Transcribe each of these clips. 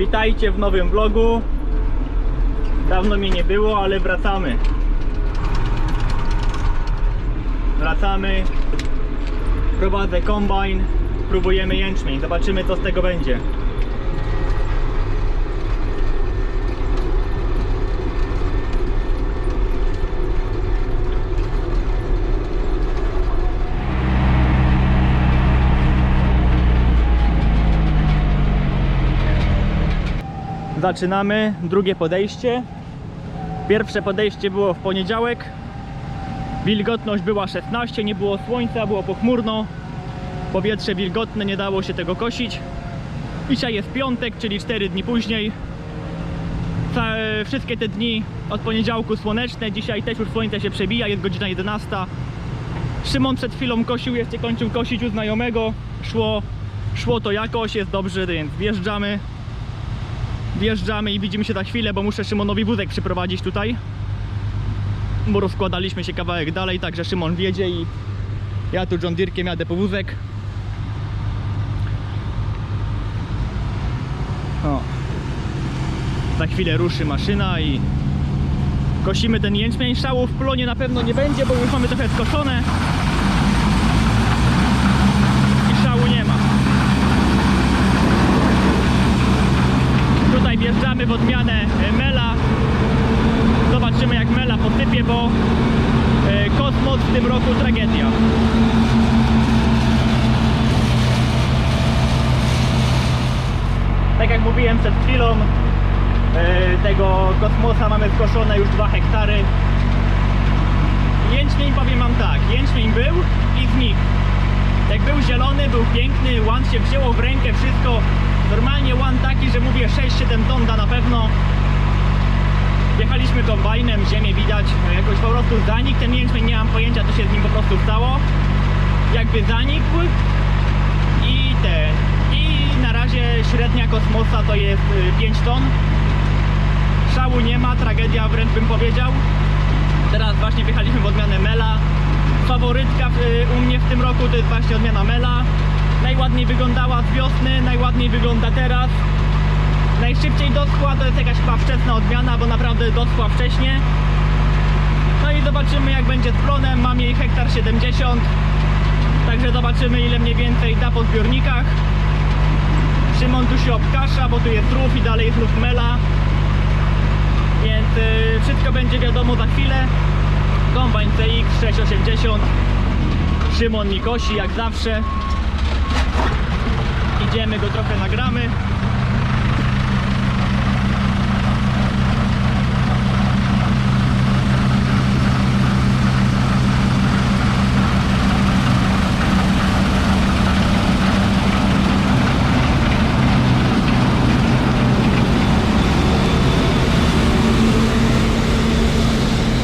Witajcie w nowym vlogu. Dawno mnie nie było, ale wracamy. Wracamy. Prowadzę kombajn. Próbujemy jęczmień. Zobaczymy co z tego będzie. Zaczynamy drugie podejście. Pierwsze podejście było w poniedziałek. Wilgotność była 16, nie było słońca, było pochmurno. Powietrze wilgotne, nie dało się tego kosić. Dzisiaj jest piątek, czyli 4 dni później. Ca- Wszystkie te dni od poniedziałku słoneczne. Dzisiaj też już słońce się przebija, jest godzina 11. Szymon przed chwilą kosił, jeszcze kończył kosić u znajomego. Szło, szło to jakoś, jest dobrze, więc wjeżdżamy. Wjeżdżamy i widzimy się za chwilę, bo muszę Szymonowi wózek przyprowadzić tutaj. Bo rozkładaliśmy się kawałek dalej, także Szymon wiedzie i ja tu John Deerkiem jadę po wózek. O. Za chwilę ruszy maszyna i kosimy ten jęczmień. Szału w plonie na pewno nie będzie, bo już mamy trochę skoszone. I szału nie ma. Tutaj wjeżdżamy w odmianę e, Mela. Zobaczymy jak Mela posypie, bo e, kosmos w tym roku tragedia. Tak jak mówiłem przed chwilą, e, tego kosmosa mamy skoszone już 2 hektary. Jęczmień powiem wam tak, jęczmień był i znikł. Jak był zielony, był piękny, łan się wzięło w rękę, wszystko. Normalnie łan taki, że mówię 6-7 ton da na pewno. Jechaliśmy kombajnem, ziemię widać, no jakoś po prostu zanikł ten jęczmień, nie mam pojęcia co się z nim po prostu stało. Jakby zanikł i ten. I na razie średnia kosmosa to jest y, 5 ton. Szału nie ma, tragedia wręcz bym powiedział. Teraz właśnie wjechaliśmy w odmianę Mela. Faworytka w, u mnie w tym roku to jest właśnie odmiana Mela. Najładniej wyglądała z wiosny, najładniej wygląda teraz. Najszybciej doschła to jest jakaś chyba wczesna odmiana, bo naprawdę doschła wcześnie. No i zobaczymy jak będzie z plonem. Mam jej hektar 70. Także zobaczymy ile mniej więcej da po zbiornikach. Szymon tu się obkasza, bo tu jest rów i dalej jest rów Mela. Więc y, wszystko będzie wiadomo za chwilę. Kombajn CX 680. Szymon mi kosi jak zawsze. Idziemy go trochę nagramy.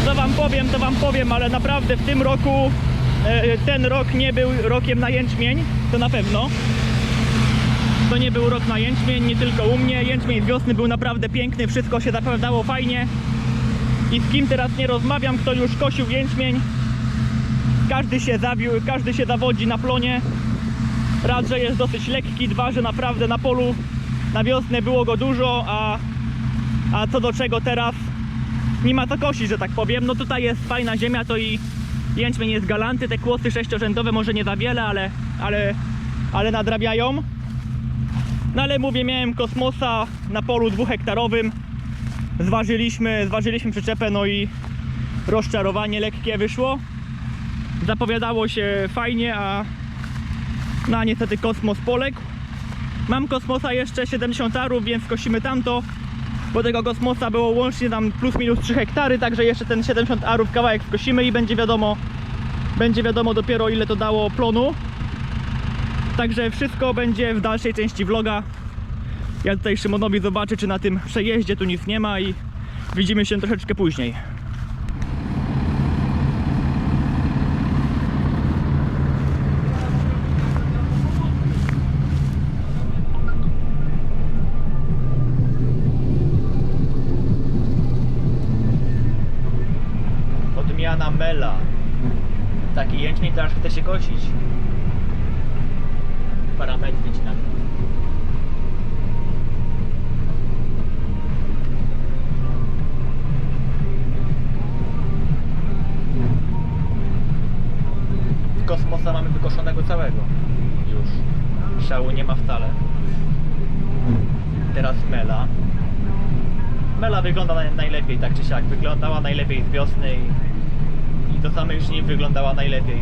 Co wam powiem, to wam powiem, ale naprawdę w tym roku e, ten rok nie był rokiem na jęczmień, to na pewno. To nie był rok na jęczmień, nie tylko u mnie. Jęczmień z wiosny był naprawdę piękny, wszystko się zapowiadało fajnie. I z kim teraz nie rozmawiam, kto już kosił jęczmień, każdy się zawił, każdy się zawodzi na plonie. Raz, że jest dosyć lekki, dwa, że naprawdę na polu na wiosnę było go dużo, a, a co do czego teraz nie ma co kosić, że tak powiem. No tutaj jest fajna ziemia, to i jęczmień jest galanty, te kłosy sześciorzędowe może nie za wiele, ale, ale, ale nadrabiają. No ale mówię, miałem kosmosa na polu dwuhektarowym. Zważyliśmy, zważyliśmy przyczepę, no i rozczarowanie lekkie wyszło. Zapowiadało się fajnie, a no niestety kosmos poległ. Mam kosmosa jeszcze 70 arów, więc kosimy tamto. Bo tego kosmosa było łącznie tam plus minus 3 hektary, także jeszcze ten 70 arów kawałek skosimy i będzie wiadomo, będzie wiadomo dopiero ile to dało plonu. Także wszystko będzie w dalszej części vloga. Ja tutaj Szymonowi zobaczę, czy na tym przejeździe tu nic nie ma i widzimy się troszeczkę później. Odmiana Mela. Taki jęczmień to aż chce się kosić. Parametry ci na wygląda go całego. Już. Szału nie ma wcale. Teraz Mela. Mela wygląda naj- najlepiej, tak czy siak. Wyglądała najlepiej z wiosny i, i do samych żniw wyglądała najlepiej.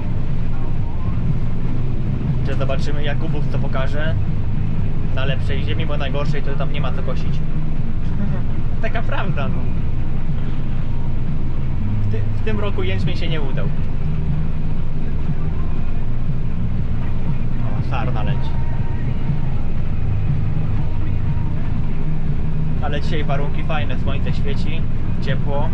Czy zobaczymy Jakubów co pokaże na lepszej ziemi, bo najgorszej to tam nie ma co kosić. Taka prawda, no. W, ty, w tym roku jęczmień się nie udał. O, sarna leci. Ale dzisiaj warunki fajne, słońce świeci, ciepło.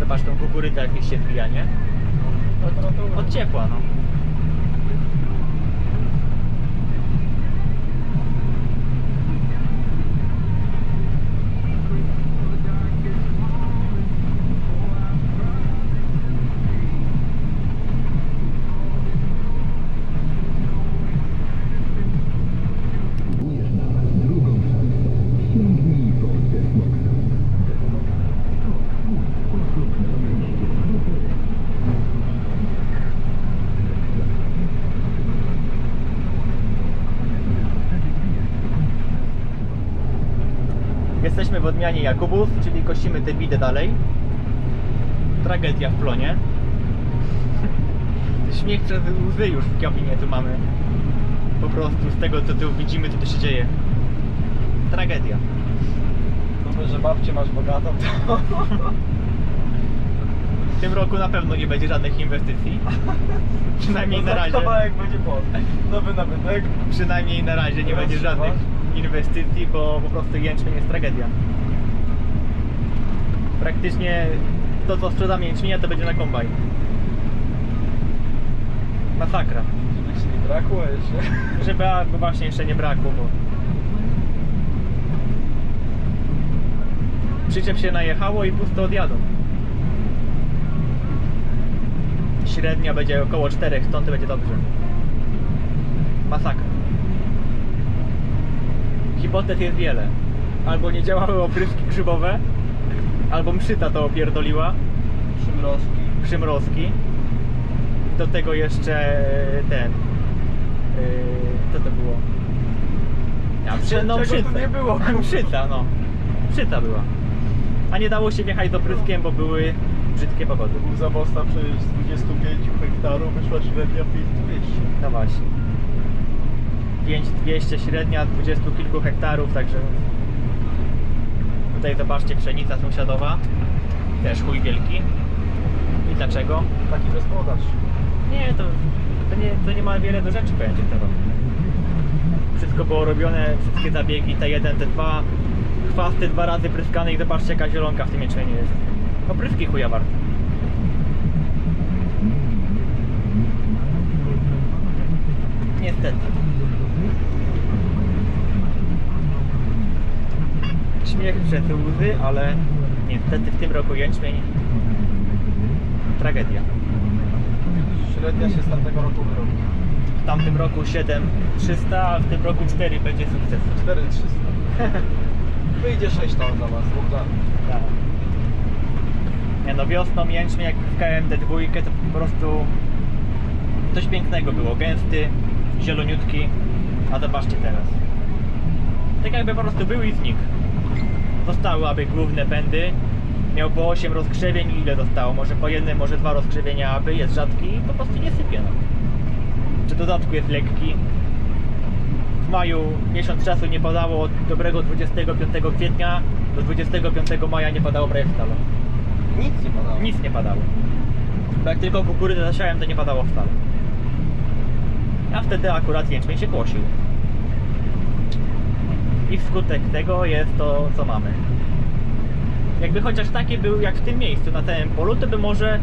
Zobacz tą kukurydzę jak mi się wbija, nie? Od ciepła, no. Odmianie Jakubów, czyli kosimy tę bidę dalej. Tragedia w plonie. Śmiech przez łzy już w kabinie tu mamy. Po prostu z tego co tu widzimy, co tu się dzieje. Tragedia. No że babcię masz bogatą, to... W tym roku na pewno nie będzie żadnych inwestycji. Przynajmniej na razie. Kawałek będzie po. Nowy nabytek. Przynajmniej na razie nie będzie żadnych inwestycji, bo po prostu jęczmień jest tragedia. Praktycznie to co sprzedam jęczmienia to będzie na kombajn. Masakra. Żeby ci nie brakło jeszcze. Żeby a, bo właśnie jeszcze nie brakło, bo przyczep się najechało i pusto odjadą. Średnia będzie około 4 ton, to będzie dobrze. Masakra. Hipotez jest wiele. Albo nie działały opryski grzybowe, albo mszyta to opierdoliła, Przymrozki. przymrozki. Do tego jeszcze ten. Yy, co to było? Ja, no Czego tu mszyca. nie było? Mszyca, no. Mszyca była. A nie dało się wjechać z opryskiem, bo były brzydkie pogody. Był zamosta przecież z 25 hektarów wyszła średnia 5200. No właśnie. 5200 średnia, 20 kilku hektarów, także tutaj zobaczcie pszenica sąsiadowa. Też chuj wielki. I dlaczego? Taki gospodarz. Nie, to, to, nie, to nie ma wiele do rzeczy pojęcia tego. Wszystko było robione, wszystkie zabiegi, te jeden, te dwa, chwasty dwa razy pryskane i zobaczcie jaka zielonka w tym jęczmieniu jest. Opryski chuja warte. Niestety. Śmiech przez łzy, ale niestety w tym roku jęczmień tragedia. Średnia się z tamtego roku wyrobi. W tamtym roku 7300, a w tym roku 4 będzie sukces. 4300. Wyjdzie 6 ton za was, dwóch. Tak. Nie no, wiosną jęczmień jak w KMD2 to po prostu coś pięknego było. Gęsty, zieloniutki, a zobaczcie teraz. Tak jakby po prostu był i znikł. Zostały aby główne pędy. Miał po 8 rozkrzewień i ile zostało? Może po jednym, może dwa rozkrzewienia aby, jest rzadki i po prostu nie sypie no. Czy dodatku jest lekki. W maju miesiąc czasu nie padało od dobrego 25 kwietnia do 25 maja nie padało prawie wcale. Nic nie padało. Nic nie padało. Bo jak tylko kukurydzę zasiałem, to nie padało wcale. A wtedy akurat jęczmień się kłosił. I wskutek tego jest to, co mamy. Jakby chociaż taki był jak w tym miejscu, na całym polu, to by może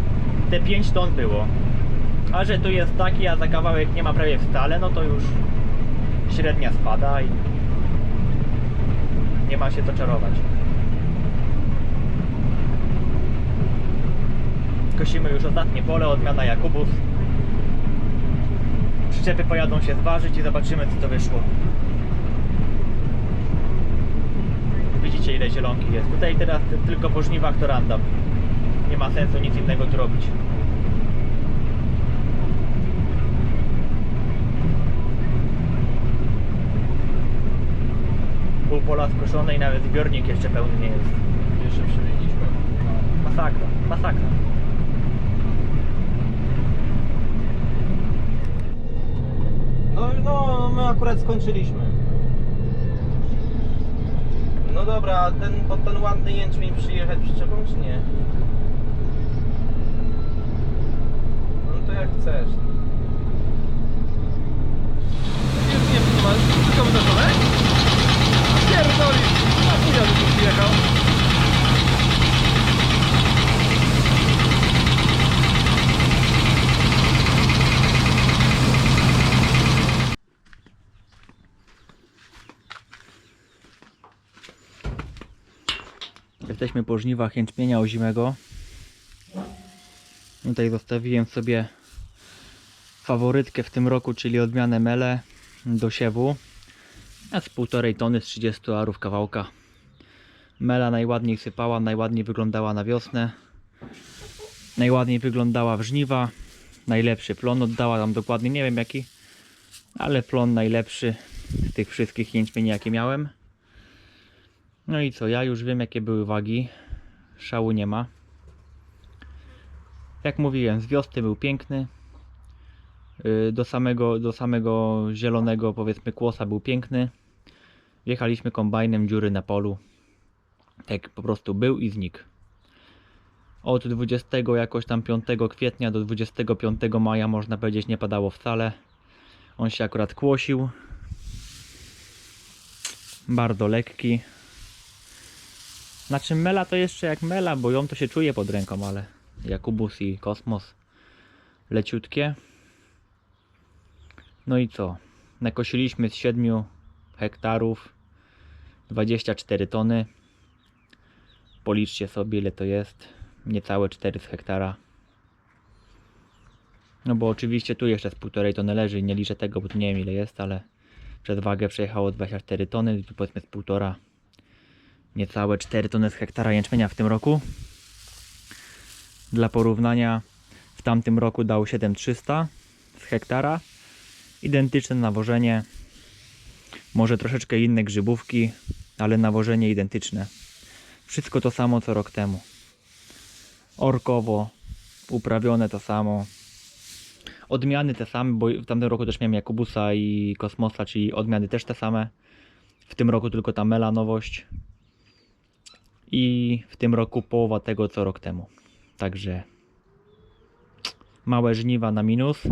te 5 ton było. A że tu jest taki, a za kawałek nie ma prawie wcale, no to już średnia spada i nie ma się to czarować. Kosimy już ostatnie pole, odmiana Jakubów. Przyczepy pojadą się zważyć i zobaczymy co to wyszło. Zobaczcie ile zielonki jest. Tutaj teraz ty- tylko po żniwach to random. Nie ma sensu nic innego tu robić. Pół pola skoszone i nawet zbiornik jeszcze pełny nie jest. Jeszcze przemieniliśmy. Masakra, masakra. No, no, my akurat skończyliśmy. No dobra, a ten, pod ten ładny jęczmień przyjechać przyczepą, czy nie? No to jak chcesz. Już nie wytrzymałeś, tylko wydarzone? Pierdoli! Na chuja tu przyjechał. Jesteśmy po żniwach jęczmienia ozimego. Tutaj zostawiłem sobie faworytkę w tym roku, czyli odmianę mele do siewu. A z półtorej tony z 30 arów kawałka. Mela najładniej sypała, najładniej wyglądała na wiosnę. Najładniej wyglądała w żniwa. Najlepszy plon oddała tam dokładnie, nie wiem jaki, ale plon najlepszy z tych wszystkich jęczmieni jakie miałem. No i co, ja już wiem jakie były wagi. Szału nie ma. Jak mówiłem, z wiosny był piękny. Yy, Do samego, do samego zielonego powiedzmy kłosa był piękny. Wjechaliśmy kombajnem dziury na polu. Tak po prostu był i znikł. Od 20 jakoś tam 5 kwietnia do 25 maja można powiedzieć nie padało wcale. On się akurat kłosił. Bardzo lekki. Znaczy mela to jeszcze jak mela, bo ją to się czuje pod ręką, ale Jakubus i Kosmos leciutkie. No i co? Nakosiliśmy z 7 hektarów 24 tony. Policzcie sobie ile to jest. Niecałe 4 z hektara. No bo oczywiście tu jeszcze z półtorej tony leży. Nie liczę tego, bo tu nie wiem ile jest, ale przez wagę przejechało 24 tony. Tu powiedzmy z półtora niecałe 4 tony z hektara jęczmienia w tym roku. Dla porównania w tamtym roku dał 7300 z hektara. Identyczne nawożenie. Może troszeczkę inne grzybówki, ale nawożenie identyczne. Wszystko to samo co rok temu. Orkowo, uprawione to samo. Odmiany te same, bo w tamtym roku też miałem Jakubusa i Kosmosa, czyli odmiany też te same. W tym roku tylko ta mela nowość i w tym roku połowa tego co rok temu. Także małe żniwa na minus.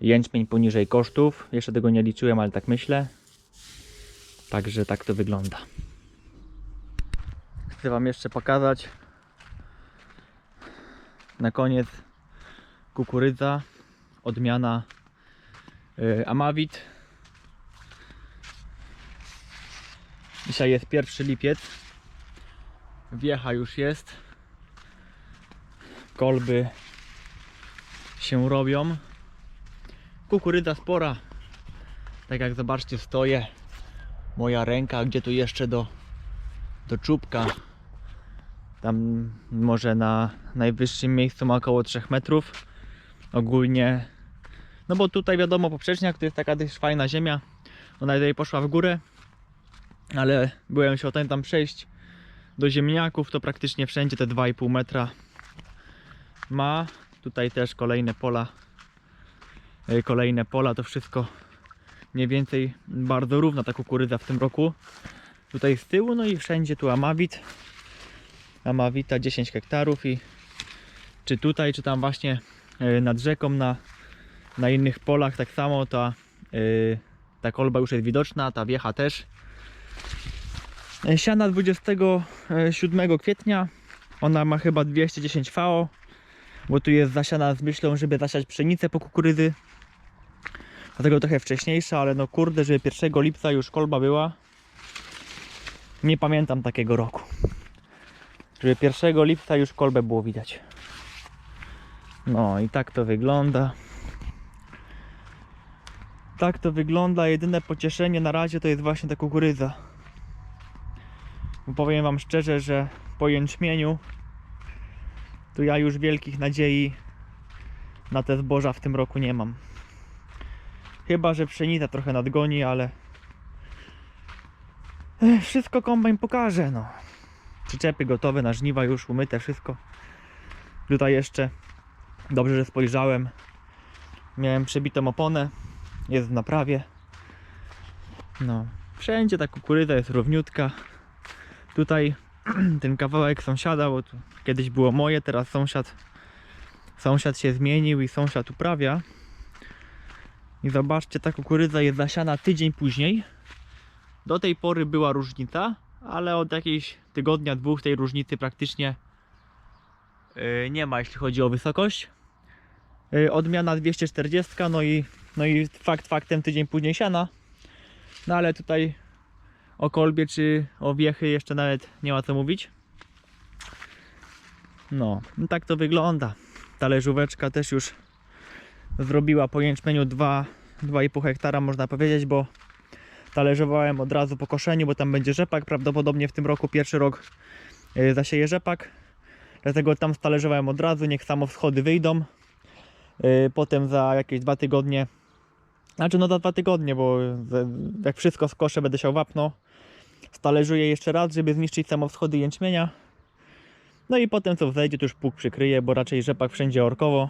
Jęczmień poniżej kosztów. Jeszcze tego nie liczyłem, ale tak myślę. Także tak to wygląda. Chcę Wam jeszcze pokazać na koniec kukurydza odmiana y, Amavit. Dzisiaj jest pierwszy lipiec. Wiecha już jest. Kolby się robią. Kukurydza spora. Tak jak zobaczcie stoję. Moja ręka, gdzie tu jeszcze do, do czubka. Tam może na najwyższym miejscu ma około 3 metrów. Ogólnie. No bo tutaj wiadomo poprzeczniak to jest taka dość fajna ziemia. Ona tutaj poszła w górę. Ale byłem się o ten tam przejść do ziemniaków to praktycznie wszędzie te 2,5 metra ma. Tutaj też kolejne pola. e, Kolejne pola, to wszystko mniej więcej bardzo równa ta kukurydza w tym roku. Tutaj z tyłu, no i wszędzie tu Amavit. Amavita 10 hektarów i czy tutaj, czy tam właśnie e, nad rzeką na, na innych polach tak samo ta, e, ta kolba już jest widoczna, ta wiecha też. Siana 27 kwietnia. Ona ma chyba 210 VO, bo tu jest zasiana z myślą, żeby zasiać pszenicę po kukurydzy. Dlatego trochę wcześniejsza, ale no kurde, żeby 1 lipca już kolba była. Nie pamiętam takiego roku. Żeby 1 lipca już kolbę było widać. No i tak to wygląda. Tak to wygląda. Jedyne pocieszenie na razie to jest właśnie ta kukurydza. Bo powiem wam szczerze, że po jęczmieniu to ja już wielkich nadziei na te zboża w tym roku nie mam. Chyba, że pszenica trochę nadgoni, ale Ech, wszystko kombajn pokaże, no. Przyczepy gotowe na żniwa, już umyte, wszystko. Tutaj jeszcze, dobrze, że spojrzałem, miałem przebitą oponę, jest w naprawie. No, wszędzie ta kukurydza jest równiutka. Tutaj ten kawałek sąsiada, bo tu kiedyś było moje, teraz sąsiad sąsiad się zmienił i sąsiad uprawia. I zobaczcie, ta kukurydza jest zasiana tydzień później. Do tej pory była różnica, ale od jakiejś tygodnia, dwóch tej różnicy praktycznie yy, nie ma, jeśli chodzi o wysokość. Yy, Odmiana 240, no i, no i fakt faktem tydzień później siana. No ale tutaj o kolbie czy o wiechy jeszcze nawet nie ma co mówić. No, no tak to wygląda. Talerzóweczka też już zrobiła po jęczmieniu 2, 2,5 hektara można powiedzieć, bo talerzowałem od razu po koszeniu, bo tam będzie rzepak. Prawdopodobnie w tym roku pierwszy rok yy, zasieje rzepak. Dlatego tam stalerzowałem od razu, niech samo wschody wyjdą. Yy, Potem za jakieś dwa tygodnie, znaczy no za dwa tygodnie, bo jak wszystko skoszę będę siał wapno. Stalerzuję jeszcze raz, żeby zniszczyć samo wschody jęczmienia. No i potem co wzejdzie, to już pług przykryje, bo raczej rzepak wszędzie orkowo.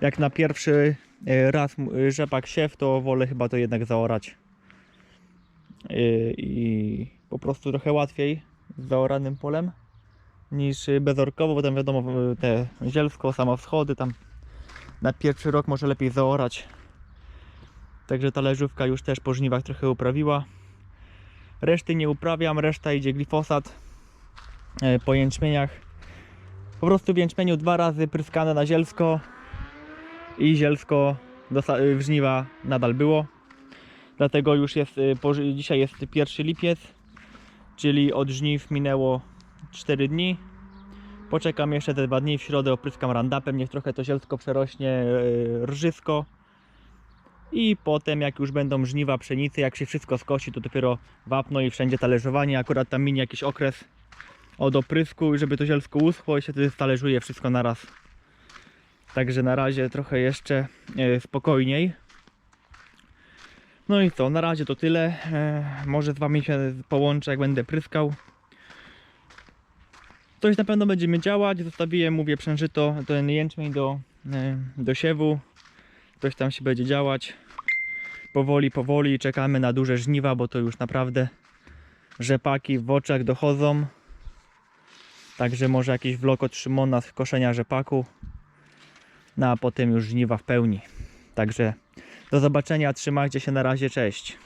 Jak na pierwszy e, raz rzepak siew, to wolę chyba to jednak zaorać. E, I po prostu trochę łatwiej z zaoranym polem niż e, bezorkowo, bo tam wiadomo te zielsko, samo wschody, tam na pierwszy rok może lepiej zaorać. Także ta leżówka już też po żniwach trochę uprawiła. Reszty nie uprawiam, reszta idzie glifosat e, po jęczmieniach. Po prostu w jęczmieniu dwa razy pryskane na zielsko i zielsko dosa- w żniwa nadal było. Dlatego już jest, e, dzisiaj jest 1 lipiec, czyli od żniw minęło 4 dni. Poczekam jeszcze te dwa dni, w środę opryskam randapem, niech trochę to zielsko przerośnie e, rżysko. I potem jak już będą żniwa pszenicy, jak się wszystko skosi, to dopiero wapno i wszędzie talerzowanie. Akurat tam minie jakiś okres od oprysku, żeby to zielsko uschło i się wtedy talerzuje wszystko naraz. Także na razie trochę jeszcze e, spokojniej. No i co, na razie to tyle. E, może z Wami się połączę, jak będę pryskał. Coś na pewno będziemy działać. Zostawiłem, mówię, przężyto ten jęczmień do, e, do siewu. Coś tam się będzie działać. Powoli, powoli czekamy na duże żniwa, bo to już naprawdę rzepaki w oczach dochodzą. Także może jakiś vlog od Szymona z koszenia rzepaku. No a potem już żniwa w pełni. Także do zobaczenia, trzymajcie się na razie, cześć.